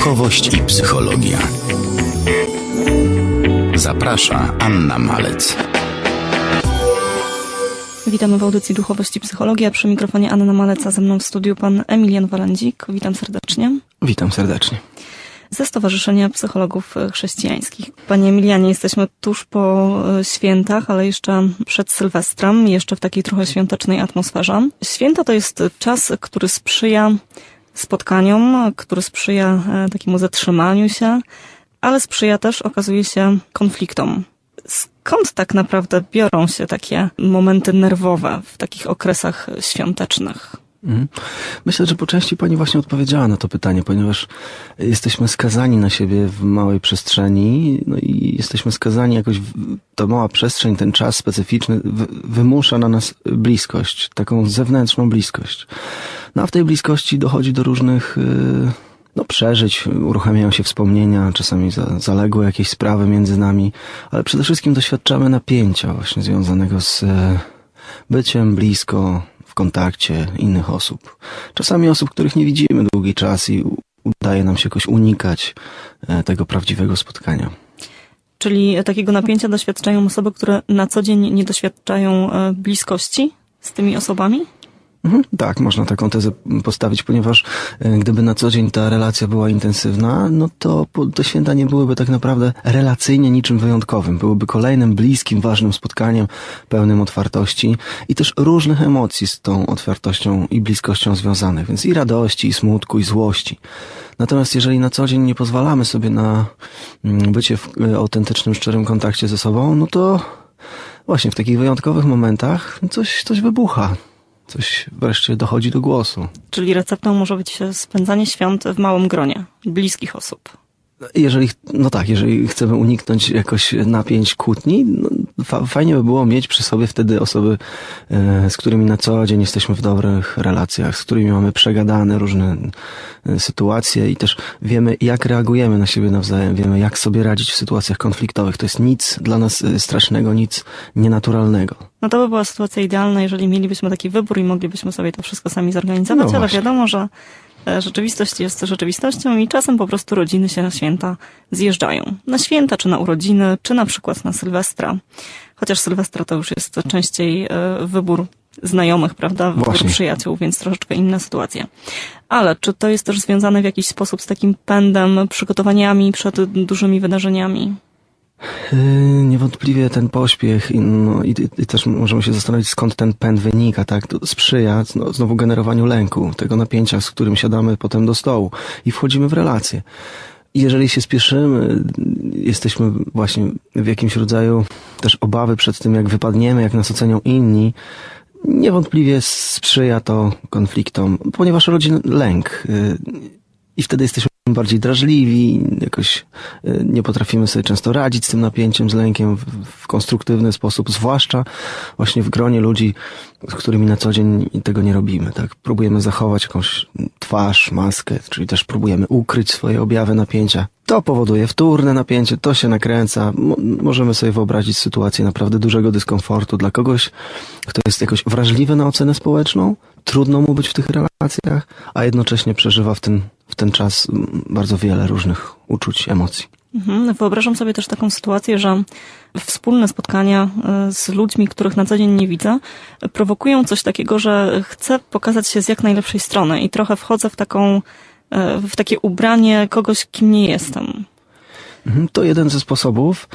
Duchowość i psychologia. Zaprasza Anna Malec. Witamy w audycji Duchowość i Psychologia. Przy mikrofonie Anna Maleca, ze mną w studiu pan Emilian Walandzik. Witam serdecznie. Witam serdecznie. Ze Stowarzyszenia Psychologów Chrześcijańskich. Panie Emilianie, jesteśmy tuż po e, świętach, ale jeszcze przed Sylwestrem, jeszcze w takiej trochę świątecznej atmosferze. Święta to jest czas, który sprzyja spotkaniom, który sprzyja e, takiemu zatrzymaniu się, ale sprzyja też, okazuje się, konfliktom. Skąd tak naprawdę biorą się takie momenty nerwowe w takich okresach świątecznych? Mhm. Myślę, że po części Pani właśnie odpowiedziała na to pytanie, ponieważ jesteśmy skazani na siebie w małej przestrzeni, no i jesteśmy skazani jakoś, ta mała przestrzeń, ten czas specyficzny wymusza na nas bliskość, taką zewnętrzną bliskość. No a w tej bliskości dochodzi do różnych yy, no, przeżyć, uruchamiają się wspomnienia, czasami za, jakieś sprawy między nami, ale przede wszystkim doświadczamy napięcia właśnie związanego z e, byciem blisko, w kontakcie innych osób. Czasami osób, których nie widzimy długi czas i udaje nam się jakoś unikać e, tego prawdziwego spotkania. Czyli takiego napięcia doświadczają osoby, które na co dzień nie doświadczają e, bliskości z tymi osobami? Mhm, tak, można taką tezę postawić, ponieważ e, gdyby na co dzień ta relacja była intensywna, no to te święta nie byłyby tak naprawdę relacyjnie niczym wyjątkowym. Byłyby kolejnym bliskim, ważnym spotkaniem, pełnym otwartości i też różnych emocji z tą otwartością i bliskością związanych, więc i radości, i smutku, i złości. Natomiast jeżeli na co dzień nie pozwalamy sobie na mm, bycie w e, autentycznym, szczerym kontakcie ze sobą, no to właśnie w takich wyjątkowych momentach coś, coś wybucha. Coś wreszcie dochodzi do głosu. Czyli receptą może być spędzanie świąt w małym gronie bliskich osób. Jeżeli, no tak, jeżeli chcemy uniknąć jakoś napięć kłótni, no fa- fajnie by było mieć przy sobie wtedy osoby, e, z którymi na co dzień jesteśmy w dobrych relacjach, z którymi mamy przegadane różne e, sytuacje i też wiemy, jak reagujemy na siebie nawzajem, wiemy, jak sobie radzić w sytuacjach konfliktowych. To jest nic dla nas e, strasznego, nic nienaturalnego. No to by była sytuacja idealna, jeżeli mielibyśmy taki wybór i moglibyśmy sobie to wszystko sami zorganizować, No ale wiadomo, że rzeczywistość jest rzeczywistością i czasem po prostu rodziny się na święta zjeżdżają. Na święta, czy na urodziny, czy na przykład na Sylwestra. Chociaż Sylwestra to już jest częściej e, wybór znajomych, prawda? Wybór przyjaciół, więc troszeczkę inna sytuacja. Ale czy to jest też związane w jakiś sposób z takim pędem, przygotowaniami przed dużymi wydarzeniami? Yy, Niewątpliwie ten pośpiech i, no, i, i też możemy się zastanowić, skąd ten pęd wynika, tak? Sprzyja no, znowu generowaniu lęku, tego napięcia, z którym siadamy potem do stołu i wchodzimy w relacje. Jeżeli się spieszymy, jesteśmy właśnie w jakimś rodzaju też obawy przed tym, jak wypadniemy, jak nas ocenią inni, niewątpliwie sprzyja to konfliktom, ponieważ rodzi lęk. yy, I wtedy jesteśmy bardziej drażliwi, jakoś y, nie potrafimy sobie często radzić z tym napięciem, z lękiem w, w konstruktywny sposób, zwłaszcza właśnie w gronie ludzi, z którymi na co dzień tego nie robimy, tak? Próbujemy zachować jakąś twarz, maskę, czyli też próbujemy ukryć swoje objawy napięcia. To powoduje wtórne napięcie, to się nakręca. Mo- możemy sobie wyobrazić sytuację naprawdę dużego dyskomfortu dla kogoś, kto jest jakoś wrażliwy na ocenę społeczną, trudno mu być w tych relacjach, a jednocześnie przeżywa w ten, w ten czas bardzo wiele różnych uczuć, emocji. Mhm. Wyobrażam sobie też taką sytuację, że wspólne spotkania e, z ludźmi, których na co dzień nie widzę, prowokują coś takiego, że chcę pokazać się z jak najlepszej strony i trochę wchodzę w taką, e, w takie ubranie kogoś, kim nie jestem. Mhm, To jeden ze sposobów.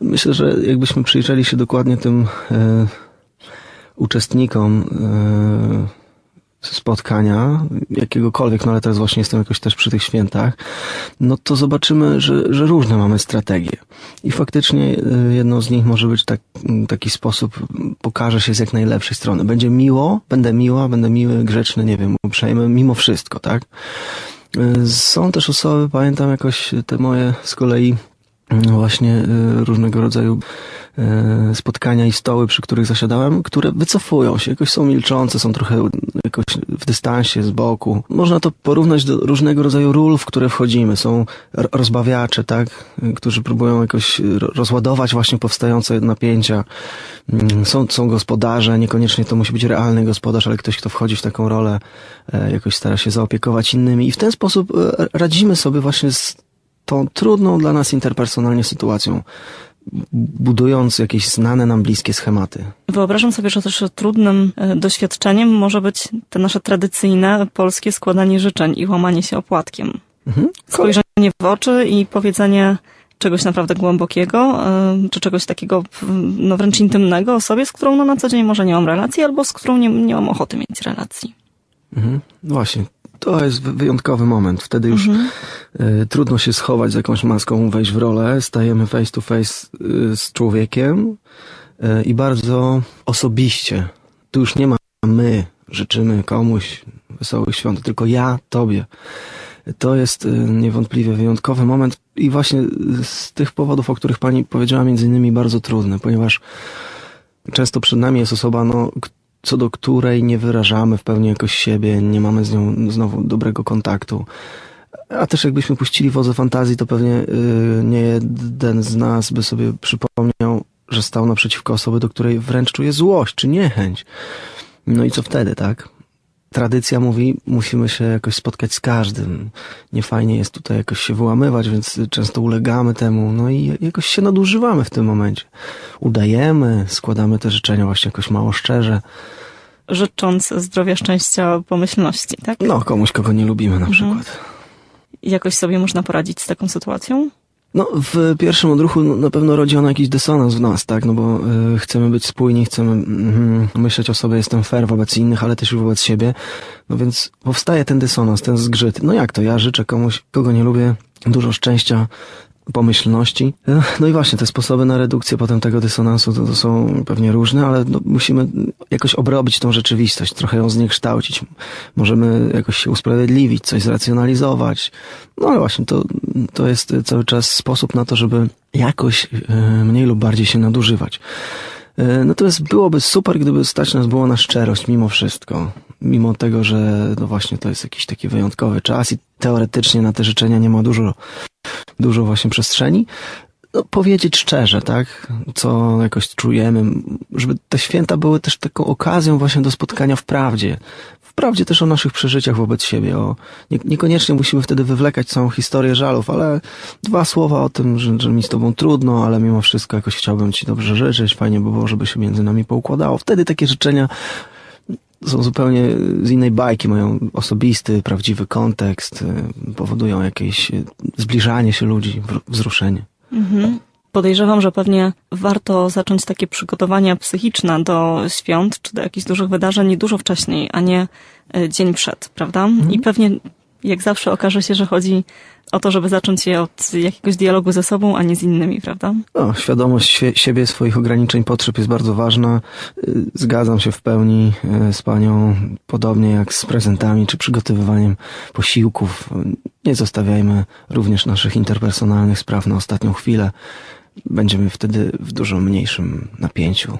Myślę, że jakbyśmy przyjrzeli się dokładnie tym e, uczestnikom spotkania, jakiegokolwiek, no ale teraz właśnie jestem jakoś też przy tych świętach, no to zobaczymy, że, że różne mamy strategie. I faktycznie e, jedną z nich może być tak, taki sposób, pokaże się z jak najlepszej strony. Będzie miło, będę miła, będę miły, grzeczny, nie wiem, uprzejmy, mimo wszystko, tak? E, Są też osoby, pamiętam jakoś te moje z kolei właśnie y, różnego rodzaju y, spotkania i stoły, przy których zasiadałem, które wycofują się, jakoś są milczące, są trochę jakoś w dystansie, z boku. Można to porównać do różnego rodzaju ról, w które wchodzimy. Są rozbawiacze, tak, y, którzy próbują jakoś ro- rozładować właśnie powstające napięcia. Mm, Są, są gospodarze, niekoniecznie to musi być realny gospodarz, ale ktoś, kto wchodzi w taką rolę, e, jakoś stara się zaopiekować innymi i w ten sposób e, radzimy sobie właśnie z tą trudną dla nas interpersonalnie sytuacją, budując jakieś znane nam bliskie schematy. Wyobrażam sobie, że też trudnym e, doświadczeniem może być te nasze tradycyjne polskie składanie życzeń i łamanie się opłatkiem. Mhm. Spojrzenie w oczy i powiedzenie czegoś naprawdę głębokiego, e, czy czegoś takiego no wręcz intymnego o sobie, z którą no, na co dzień może nie mam relacji, albo z którą nie, nie mam ochoty mieć relacji. Mhm. Właśnie. To jest wy- wyjątkowy moment. Wtedy już y, trudno się schować z jakąś maską, wejść w rolę. Stajemy face to face y, z człowiekiem y, i bardzo osobiście. Tu już nie ma my życzymy komuś wesołych świąt, tylko ja tobie. To jest niewątpliwie wyjątkowy moment i właśnie z tych powodów, o których pani powiedziała, między innymi bardzo trudny, ponieważ często przed nami jest osoba, no, co do której nie wyrażamy w pełni jakoś siebie, nie mamy z nią znowu dobrego kontaktu. A też jakbyśmy puścili wodze fantazji, to pewnie y, nie jeden z nas by sobie przypomniał, że stał naprzeciwko osoby, do której wręcz czuje złość czy niechęć. No i co wtedy, tak? Tradycja mówi, musimy się jakoś spotkać z każdym. Niefajnie jest tutaj jakoś się wyłamywać, więc często ulegamy temu, no i jakoś się nadużywamy w tym momencie. Udajemy, składamy te życzenia właśnie jakoś mało szczerze. Życząc zdrowia, szczęścia, pomyślności, tak? No, komuś, kogo nie lubimy na przykład. Jakoś sobie można poradzić z taką sytuacją? No, w pierwszym odruchu no, na pewno rodzi ona jakiś dysonans w nas, tak? No bo y, chcemy być spójni, chcemy mm, myśleć o sobie, jestem fair wobec innych, ale też i wobec siebie. No więc powstaje ten dysonans, ten zgrzyt. No jak to? Ja życzę komuś, kogo nie lubię, dużo szczęścia, pomyślności. No i właśnie, te sposoby na redukcję potem tego dysonansu to, to są pewnie różne, ale no, musimy jakoś obrobić tą rzeczywistość, trochę ją zniekształcić. Możemy jakoś się usprawiedliwić, coś zracjonalizować. No ale właśnie, to, to jest cały czas sposób na to, żeby jakoś e, mniej lub bardziej się nadużywać. E, Natomiast byłoby super, gdyby stać nas było na szczerość mimo wszystko. Mimo tego, że no właśnie to jest jakiś taki wyjątkowy czas i teoretycznie na te życzenia nie ma dużo, dużo właśnie przestrzeni. No, powiedzieć szczerze, tak? Co jakoś czujemy, żeby te święta były też taką okazją właśnie do spotkania w prawdzie. W prawdzie też o naszych przeżyciach wobec siebie. O, nie, niekoniecznie musimy wtedy wywlekać całą historię żalów, ale dwa słowa o tym, że, że mi z tobą trudno, ale mimo wszystko jakoś chciałbym ci dobrze życzyć. Fajnie by było, żeby się między nami poukładało. Wtedy takie życzenia są zupełnie z innej bajki, mają osobisty, prawdziwy kontekst, y, powodują jakieś y, zbliżanie się ludzi, wzruszenie. Mhm. Podejrzewam, że pewnie warto zacząć takie przygotowania psychiczne do świąt czy do jakichś dużych wydarzeń dużo wcześniej, a nie e, dzień przed, prawda? I pewnie jak zawsze okaże się, że chodzi o to, żeby zacząć je od jakiegoś dialogu ze sobą, a nie z innymi, prawda? No, świadomość sie- siebie, swoich ograniczeń, potrzeb jest bardzo ważna. Y, Zgadzam się w pełni y, z panią, podobnie jak z prezentami czy przygotowywaniem posiłków. Nie zostawiajmy również naszych interpersonalnych spraw na ostatnią chwilę. Będziemy wtedy w dużo mniejszym napięciu.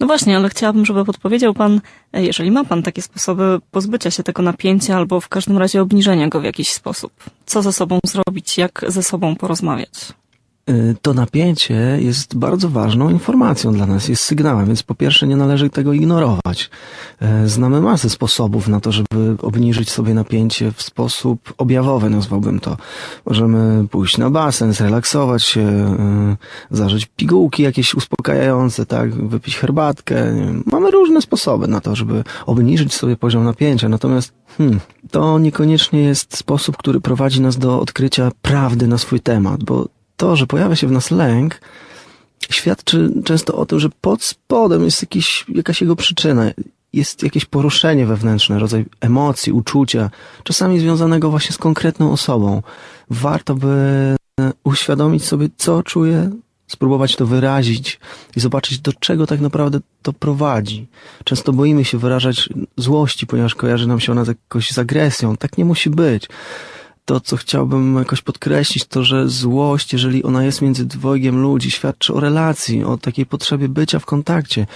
No właśnie, ale chciałabym, żeby podpowiedział Pan, e, jeżeli ma Pan takie sposoby pozbycia się tego napięcia albo w każdym razie obniżenia go w jakiś sposób. Co ze sobą zrobić, jak ze sobą porozmawiać? Y, To napięcie jest bardzo ważną informacją dla nas, jest sygnałem, więc po pierwsze nie należy tego ignorować. E, Znamy masę sposobów na to, żeby obniżyć sobie napięcie w sposób objawowy, nazwałbym to. Możemy pójść na basen, zrelaksować się, y, zażyć pigułki jakieś uspokajające, tak, wypić herbatkę. Mamy różne sposoby na to, żeby obniżyć sobie poziom napięcia, natomiast hmm, to niekoniecznie jest sposób, który prowadzi nas do odkrycia prawdy na swój temat, bo to, że pojawia się w nas lęk, świadczy często o tym, że pod spodem jest jakiś, jakaś jego przyczyna. Jest jakieś poruszenie wewnętrzne, rodzaj emocji, uczucia, czasami związanego właśnie z konkretną osobą. Warto by uświadomić sobie, co czuje, spróbować to wyrazić i zobaczyć, do czego tak naprawdę to prowadzi. Często boimy się wyrażać złości, ponieważ kojarzy nam się ona z jakoś z agresją. Tak nie musi być to, co chciałbym jakoś podkreślić, to, że złość, jeżeli ona jest między dwojgiem ludzi, świadczy o relacji, o takiej potrzebie bycia w kontakcie.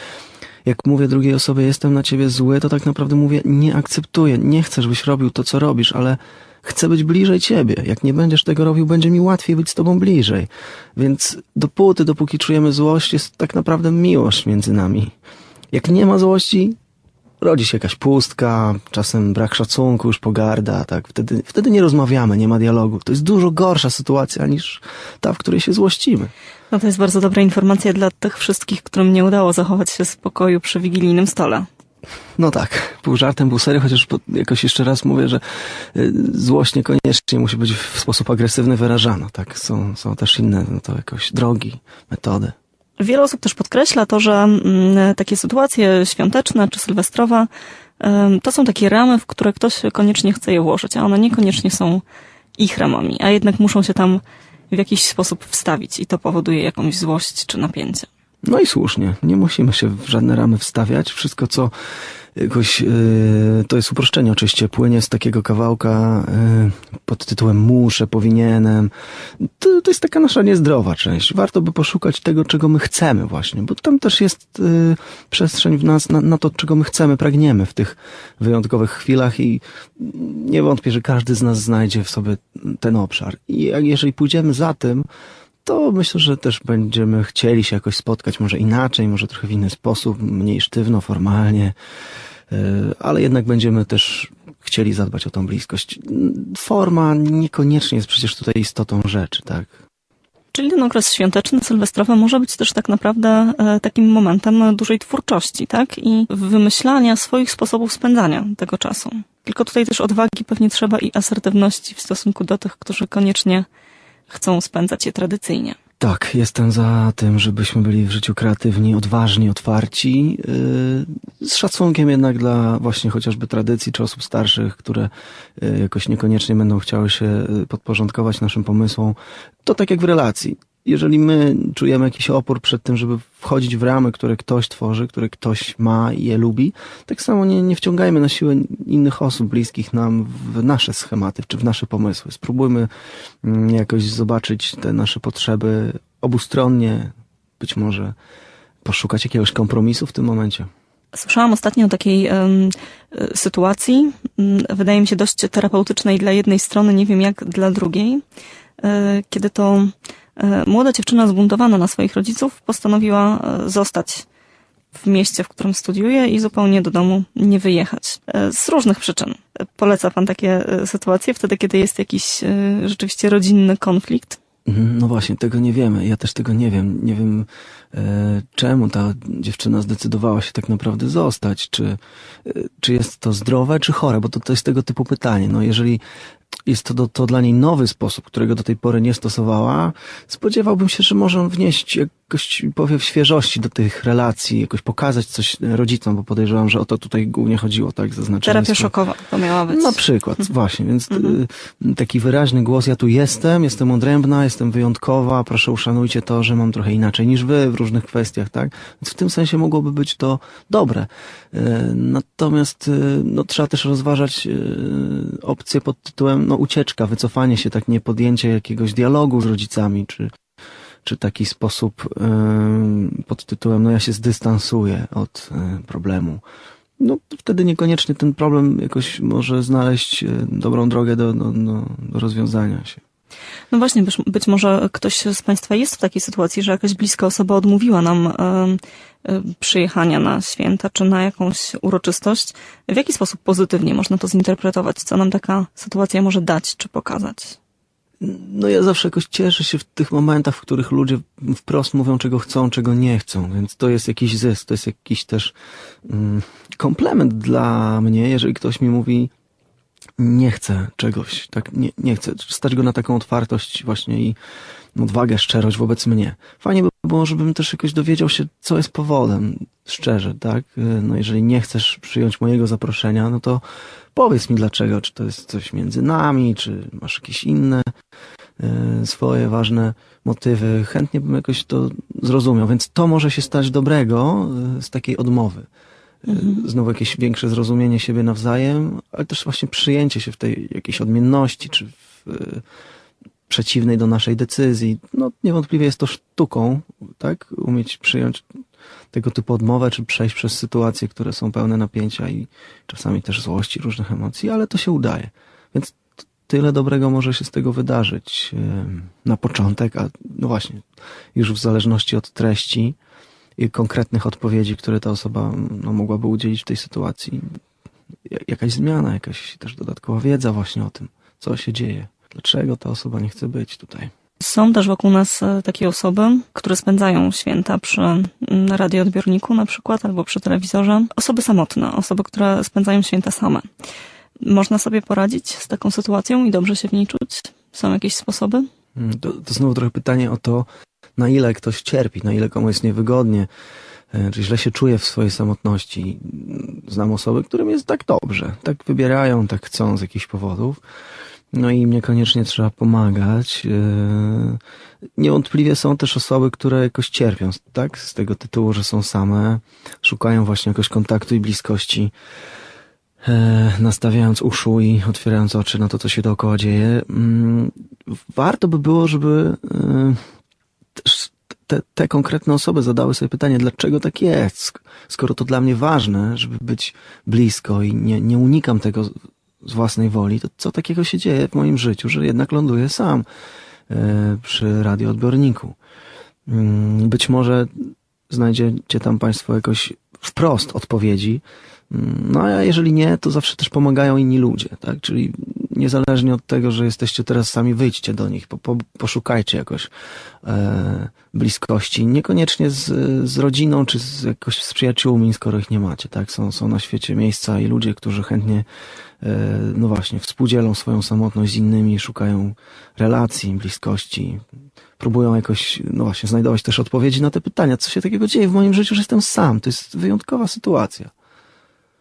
Jak mówię drugiej osobie, jestem na ciebie zły, to tak naprawdę mówię, nie akceptuję, nie chcę, żebyś robił to, co robisz, ale chcę być bliżej ciebie. Jak nie będziesz tego robił, będzie mi łatwiej być z tobą bliżej. Więc dopóty, dopóki czujemy złość, jest tak naprawdę miłość między nami. Jak nie ma złości, rodzi się jakaś pustka, czasem brak szacunku, już pogarda, tak. Wtedy, wtedy nie rozmawiamy, nie ma dialogu. To jest dużo gorsza sytuacja niż ta, w której się złościmy. No to jest bardzo dobra informacja dla tych wszystkich, którym nie udało zachować się spokoju przy wigilijnym stole. No tak, pół żartem, pół serio, chociaż jakoś jeszcze raz mówię, że y, złość niekoniecznie musi być w sposób agresywny wyrażana, tak. Są, są też inne, no to jakoś drogi, metody. Wiele osób też podkreśla to, że mm, takie sytuacje świąteczne czy sylwestrowe to są takie ramy, w które ktoś koniecznie chce je włożyć, a one niekoniecznie są ich ramami, a jednak muszą się tam w jakiś sposób wstawić i to powoduje jakąś złość czy napięcie. No i słusznie, nie musimy się w żadne ramy wstawiać. Wszystko, co jakoś, yy, to jest uproszczenie oczywiście, płynie z takiego kawałka yy, pod tytułem muszę, powinienem. To, to jest taka nasza niezdrowa część. Warto by poszukać tego, czego my chcemy właśnie, bo tam też jest yy, przestrzeń w nas na, na to, czego my chcemy, pragniemy w tych wyjątkowych chwilach i nie wątpię, że każdy z nas znajdzie w sobie ten obszar. I jeżeli pójdziemy za tym, to myślę, że też będziemy chcieli się jakoś spotkać, może inaczej, może trochę w inny sposób, mniej sztywno, formalnie, yy, ale jednak będziemy też chcieli zadbać o tą bliskość. Forma niekoniecznie jest przecież tutaj istotą rzeczy, tak? Czyli ten okres świąteczny, sylwestrowy może być też tak naprawdę e, takim momentem dużej twórczości, tak? I wymyślania swoich sposobów spędzania tego czasu. Tylko tutaj też odwagi pewnie trzeba i asertywności w stosunku do tych, którzy koniecznie chcą spędzać je tradycyjnie. Tak, jestem za tym, żebyśmy byli w życiu kreatywni, odważni, otwarci, yy, z szacunkiem jednak dla właśnie chociażby tradycji czy osób starszych, które yy, jakoś niekoniecznie będą chciały się yy, podporządkować naszym pomysłom. To tak jak w relacji. Jeżeli my czujemy jakiś opór przed tym, żeby wchodzić w ramy, które ktoś tworzy, które ktoś ma i je lubi, tak samo nie, nie wciągajmy na siłę innych osób bliskich nam w nasze schematy czy w nasze pomysły. Spróbujmy mm, jakoś zobaczyć te nasze potrzeby obustronnie, być może poszukać jakiegoś kompromisu w tym momencie. Słyszałam ostatnio o takiej y, sytuacji, wydaje mi się dość terapeutycznej dla jednej strony, nie wiem jak dla drugiej, y, kiedy to y, młoda dziewczyna zbuntowana na swoich rodziców postanowiła zostać w mieście, w którym studiuje i zupełnie do domu nie wyjechać. Z różnych przyczyn. Poleca pan takie sytuacje wtedy, kiedy jest jakiś rzeczywiście rodzinny konflikt? Mhm, No właśnie, tego nie wiemy. Ja też tego nie wiem. Nie wiem, e, czemu ta dziewczyna zdecydowała się tak naprawdę zostać. Czy, e, czy jest to zdrowe, czy chore? Bo to, to jest tego typu pytanie. No jeżeli jest to, do, to dla niej nowy sposób, którego do tej pory nie stosowała, spodziewałbym się, że może on wnieść jakoś powiew świeżości do tych relacji, jakoś pokazać coś rodzicom, bo podejrzewam, że o to tutaj głównie chodziło, tak, zaznaczenie. Terapia szokowa to miała być. na przykład, właśnie, więc Mhm. y, taki wyraźny głos, ja tu jestem, jestem odrębna, jestem wyjątkowa, proszę uszanujcie to, że mam trochę inaczej niż wy w różnych kwestiach, tak? Więc w tym sensie mogłoby być to dobre. Y, Natomiast y, no, trzeba też rozważać opcję pod tytułem no, ucieczka, wycofanie się, tak nie podjęcie jakiegoś dialogu z rodzicami, czy, czy taki sposób y, pod tytułem no ja się zdystansuję od y, problemu no wtedy niekoniecznie ten problem jakoś może znaleźć e, dobrą drogę do, do, do, rozwiązania się. No właśnie, być, być może ktoś z Państwa jest w takiej sytuacji, że jakaś bliska osoba odmówiła nam e, e, przyjechania na święta czy na jakąś uroczystość. W jaki sposób pozytywnie można to zinterpretować? Co nam taka sytuacja może dać czy pokazać? No ja zawsze jakoś cieszę się w tych momentach, w których ludzie wprost mówią, czego chcą, czego nie chcą, więc to jest jakiś zysk, to jest jakiś też mm, komplement dla mnie, jeżeli ktoś mi mówi, nie chcę czegoś, tak, nie, nie chcę, stać go na taką otwartość właśnie i odwagę, szczerość wobec mnie. Fajnie by było, żebym też jakoś dowiedział się, co jest powodem, szczerze, tak? No jeżeli nie chcesz przyjąć mojego zaproszenia, no to powiedz mi dlaczego, czy to jest coś między nami, czy masz jakieś inne e, swoje ważne motywy. Chętnie bym jakoś to zrozumiał, więc to może się stać dobrego e, z takiej odmowy. E, Znowu jakieś większe zrozumienie siebie nawzajem, ale też właśnie przyjęcie się w tej jakiejś odmienności, czy w y, przeciwnej do naszej decyzji. No niewątpliwie jest to sztuką, tak? Umieć przyjąć tego typu odmowę, czy przejść przez sytuacje, które są pełne napięcia i czasami też złości, różnych emocji, ale to się udaje. Więc tyle dobrego może się z tego wydarzyć em, na początek, a no właśnie, już w zależności od treści konkretnych odpowiedzi, które ta osoba no, mogłaby udzielić w tej sytuacji, ja- jakaś zmiana, jakaś też dodatkowa wiedza właśnie o tym, co się dzieje, dlaczego ta osoba nie chce być tutaj. Są też wokół nas e, takie osoby, które spędzają święta przy mm, radioodbiorniku na przykład albo przy telewizorze. Osoby samotne, osoby, które spędzają święta same. Można sobie poradzić z taką sytuacją i dobrze się w niej czuć? Są jakieś sposoby? Mm, To, to znowu trochę pytanie o to, na ile ktoś cierpi, na ile komuś jest niewygodnie, e, czy źle się czuje w swojej samotności. Znam osoby, którym jest tak dobrze, tak wybierają, tak chcą z jakichś powodów. No i im niekoniecznie trzeba pomagać. E, Niewątpliwie są też osoby, które jakoś cierpią, tak? Z tego tytułu, że są same, szukają właśnie jakoś kontaktu i bliskości e, nastawiając uszu i otwierając oczy na to, co się dookoła dzieje. Mm, Warto by było, żeby te, te konkretne osoby zadały sobie pytanie, dlaczego tak jest, sk- skoro to dla mnie ważne, żeby być blisko i nie, nie unikam tego z- z własnej woli, to co takiego się dzieje w moim życiu, że jednak ląduję sam e, przy radioodbiorniku. Mm, Być może znajdziecie tam Państwo jakoś wprost odpowiedzi, Mm, no a jeżeli nie, to zawsze też pomagają inni ludzie, tak? Czyli niezależnie od tego, że jesteście teraz sami, wyjdźcie do nich, po, po, poszukajcie jakoś e, bliskości. Niekoniecznie z, z rodziną, czy z, jakoś z przyjaciółmi, skoro ich nie macie, tak? Są, są na świecie miejsca i ludzie, którzy chętnie, e, no właśnie, współdzielą swoją samotność z innymi, szukają relacji, bliskości, próbują jakoś, no właśnie, znajdować też odpowiedzi na te pytania, co się takiego dzieje w moim życiu, że jestem sam. To jest wyjątkowa sytuacja.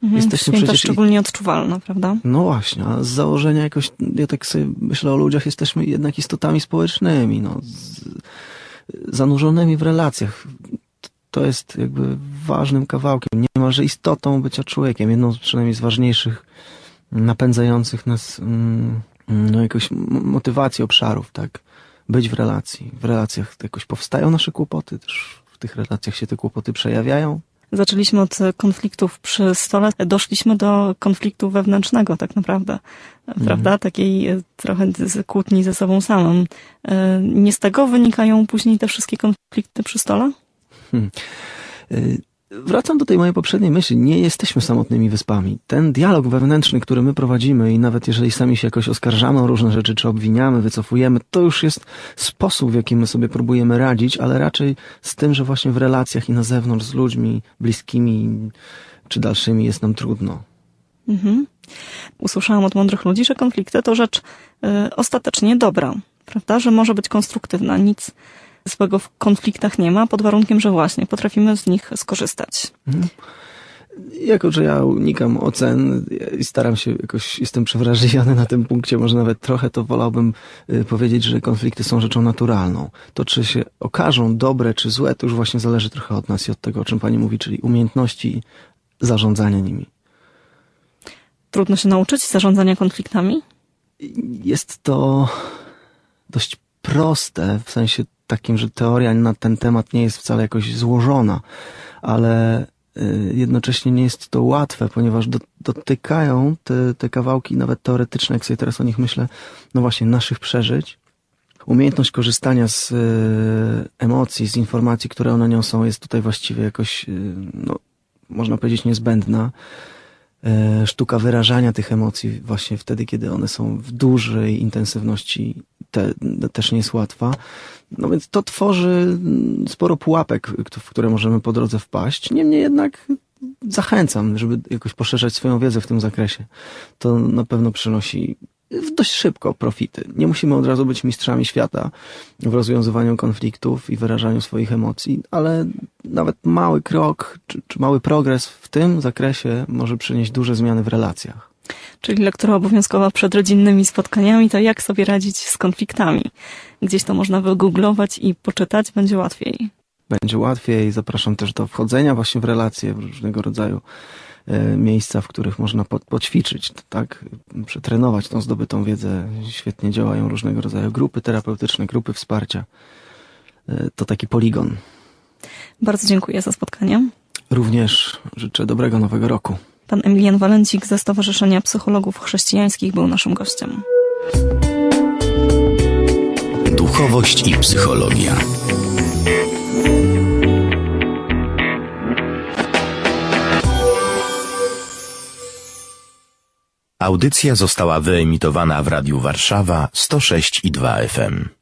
Mhm. Jesteśmy przecież- szczególnie odczuwalne, prawda? No właśnie, a z założenia jakoś, ja tak sobie myślę o ludziach, jesteśmy jednak istotami społecznymi, no, z, zanurzonymi w relacjach. To jest jakby ważnym kawałkiem, niemalże istotą bycia człowiekiem, jedną z przynajmniej z ważniejszych, napędzających nas mm, no, jakoś motywacji obszarów, tak? Być w relacji. W relacjach jakoś powstają nasze kłopoty, też w tych relacjach się te kłopoty przejawiają. Zaczęliśmy od e, konfliktów przy stole, doszliśmy do konfliktu wewnętrznego tak naprawdę, Mhm. prawda? Takiej e, trochę kłótni ze sobą samym. E, Nie z tego wynikają później te wszystkie konflikty przy stole? Y, Wracam do tej mojej poprzedniej myśli. Nie jesteśmy samotnymi wyspami. Ten dialog wewnętrzny, który my prowadzimy i nawet jeżeli sami się jakoś oskarżamy o różne rzeczy, czy obwiniamy, wycofujemy, to już jest sposób, w jaki my sobie próbujemy radzić, ale raczej z tym, że właśnie w relacjach i na zewnątrz z ludźmi bliskimi czy dalszymi jest nam trudno. Mhm. Usłyszałam od mądrych ludzi, że konflikty to rzecz e, ostatecznie dobra, prawda? Że może być konstruktywna. Nic złego w konfliktach nie ma, pod warunkiem, że właśnie potrafimy z nich skorzystać. Jako, że ja unikam ocen i staram się jakoś, jestem przewrażliwiony na tym punkcie, może nawet trochę, to wolałbym y, powiedzieć, że konflikty są rzeczą naturalną. To, czy się okażą dobre czy złe, to już właśnie zależy trochę od nas i od tego, o czym pani mówi, czyli umiejętności zarządzania nimi. Trudno się nauczyć zarządzania konfliktami? Jest to dość proste, w sensie takim, że teoria na ten temat nie jest wcale jakoś złożona, ale y, jednocześnie nie jest to łatwe, ponieważ do, dotykają te, te kawałki, nawet teoretyczne, jak sobie teraz o nich myślę, no właśnie naszych przeżyć. Umiejętność korzystania z y, emocji, z informacji, które one niosą, jest tutaj właściwie jakoś, y, no, można powiedzieć, niezbędna sztuka wyrażania tych emocji właśnie wtedy, kiedy one są w dużej intensywności, te, też nie jest łatwa. No więc to tworzy mm, sporo pułapek, k- w które możemy po drodze wpaść. Niemniej jednak zachęcam, żeby jakoś poszerzać swoją wiedzę w tym zakresie. To na pewno przynosi dość szybko profity. Nie musimy od razu być mistrzami świata w rozwiązywaniu konfliktów i wyrażaniu swoich emocji, ale nawet mały krok czy, czy mały progres w tym zakresie może przynieść duże zmiany w relacjach. Czyli lektura obowiązkowa przed rodzinnymi spotkaniami, to jak sobie radzić z konfliktami. Gdzieś to można wygooglować i poczytać, będzie łatwiej. Będzie łatwiej. Zapraszam też do wchodzenia właśnie w relacje, w różnego rodzaju e, miejsca, w których można po, poćwiczyć, tak? Przetrenować tą zdobytą wiedzę. Świetnie działają różnego rodzaju grupy terapeutyczne, grupy wsparcia. E, To taki poligon. Bardzo dziękuję za spotkanie. Również życzę dobrego nowego roku. Pan Emilian Walencik ze Stowarzyszenia Psychologów Chrześcijańskich był naszym gościem. Duchowość i psychologia. Audycja została wyemitowana w Radiu Warszawa 106 i 2 FM.